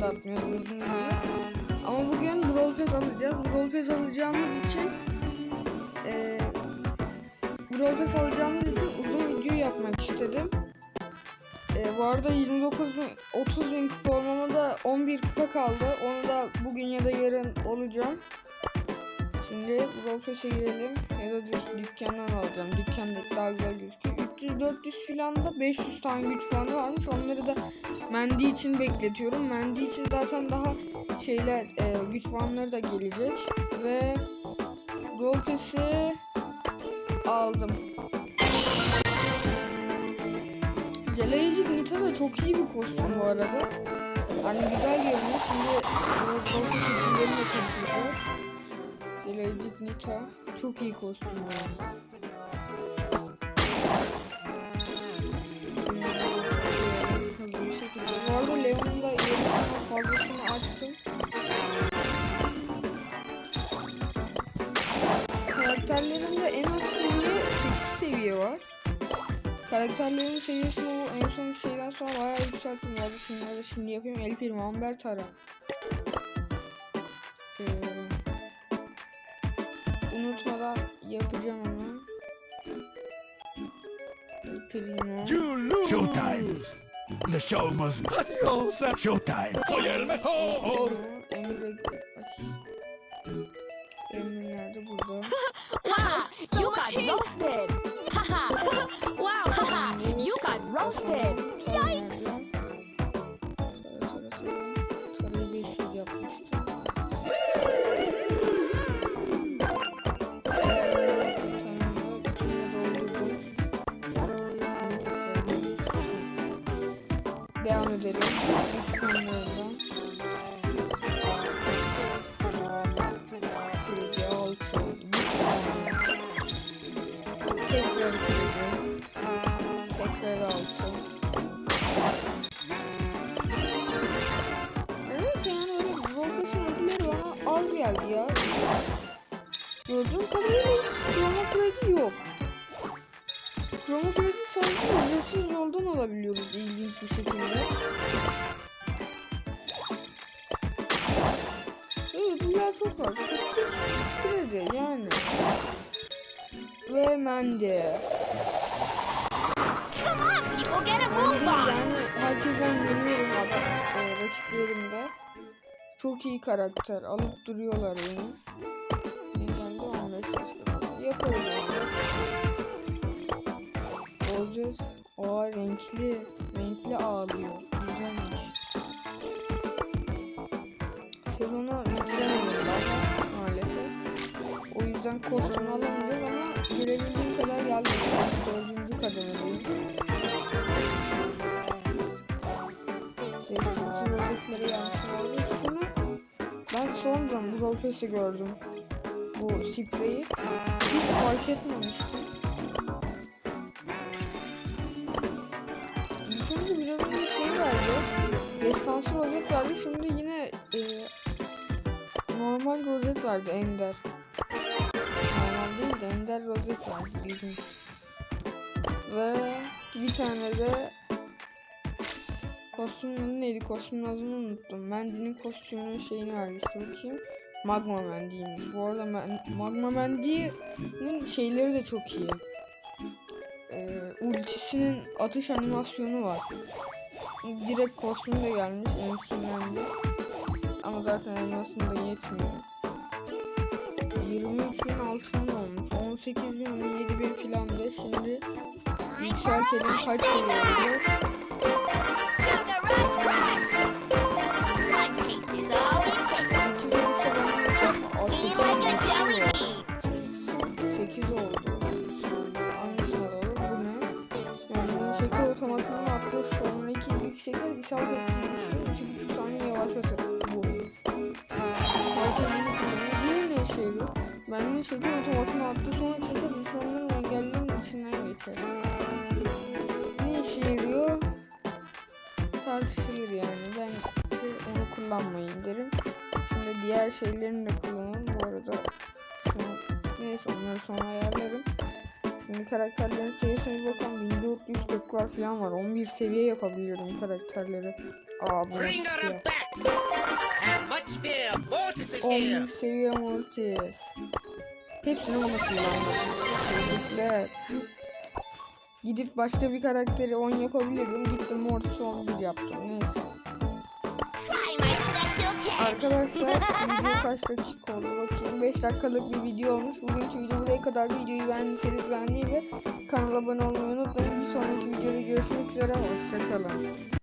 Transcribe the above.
da. Ama bugün Brawl Pass alacağız. Brawl Pass alacağımız için e, Brawl Pass alacağımız için uzun video yapmak istedim. E, bu arada 29 bin, 30 bin kupa olmama da 11 kupa kaldı. Onu da bugün ya da yarın olacağım. Şimdi Brawl Pass'e girelim ya da dükkandan alacağım. Dükkandaki daha güzel gözüküyor. 300-400 filan da 500 tane güç puanı varmış. Onları da Mendi için bekletiyorum. Mendi için zaten daha şeyler e, güç puanları da gelecek ve Pass'i aldım. Zeleyici Nita da çok iyi bir kostüm bu arada. Hani güzel görünüyor. Şimdi Pass'in de tanıtacağız. Zeleyici Nita çok iyi kostüm yani. Hızlı Karakterlerin seviyesini o en son şeyden sonra bayağı yükselttim. Ya şunları da şimdi yapayım. El Primo, Amber Tara. Ee, unutmadan yapacağım onu. El Primo. Showtime. The show must Adios. Showtime. Soy el mejor. Emre Ay. Emre nerede burada? Ha! You got Devam edelim. Tekrar kırıcı. Tekrar altı. Evet yani öyle Wolfenstein ödülleri bana az geldi ya. Gördüğüm kadarıyla hiç Kredi yok. Chrono Kredi sadece ücretsiz yoldan alabiliyoruz ilginç bir şekilde. Evet ödüller çok var. Kredi yani. Ve Mendy. Yani herkesten yeniyorum abi. E, rakiplerimde. Çok iyi karakter. Alıp duruyorlar beni. Ne geldi? 15 yaş kadar. Yaparız Renkli. Renkli ağlıyor. Güzelmiş. Sezonu bitiremedim daha maalesef. O yüzden kostüm alamayacağız ama gelebildiğim kadar geldim. Dördüncü kademedeyim. Sevgili yoldaşları yansımalı. Şunu ben sonradan bu gördüm. Bu spreyi. Hiç fark etmemiştim. Normal rozet verdi Ender. Normal değil de Ender rozet verdi. İlginç. Ve bir tane de Kostümün neydi? Kostümün adını unuttum. Mendy'nin kostümünün şeyini verdi işte bakayım. Magma Mendy'ymiş. Bu arada men Magma Mendy'nin şeyleri de çok iyi. Ee, ultisinin atış animasyonu var. Direkt kostümü de gelmiş MC Mendy. Zaten animasyonu da yetmiyor. 23 bin altın olmuş. 18 bin 17 bin filan da şimdi yükseltelim kaç seviye Sugar Rush Crush! One taste is all it takes. Be like a jelly bean! 8 oldu. Hangisini alalım? Bu ne? Yani şeker otomatının attığı sonraki ilk şeker isabet ettiği 2,5 saniye yavaşlatır. Bu. Diğer ne işe yarıyor? Bende şeker otomatını attığı sonra şeker düşmanların engellerin içinden geçer. Ne işe yarıyor? Tartışılır yani. Bence onu kullanmayın derim. Şimdi diğer şeylerini de kullanalım. Bu arada şunu neyse onları sonra ayarlarım. Şimdi karakterlerin seviyesine bir bakalım. 1440'lar falan var. 11 seviye yapabiliyorum karakterleri. Aa bu nasıl her ya? a bat! And much fear, Mortis is here! 11 seviye Mortis. Hepsini bunu kullandım. Gidip başka bir karakteri 10 yapabilirdim. Gittim Mortis'i 11 yaptım. Neyse. Arkadaşlar video kaç dakika oldu? Bakayım 5 dakikalık bir video olmuş. Bugünkü video buraya kadar. Videoyu beğendiyseniz beğenmeyi ve kanala abone olmayı unutmayın. Bir sonraki videoda görüşmek üzere. Hoşçakalın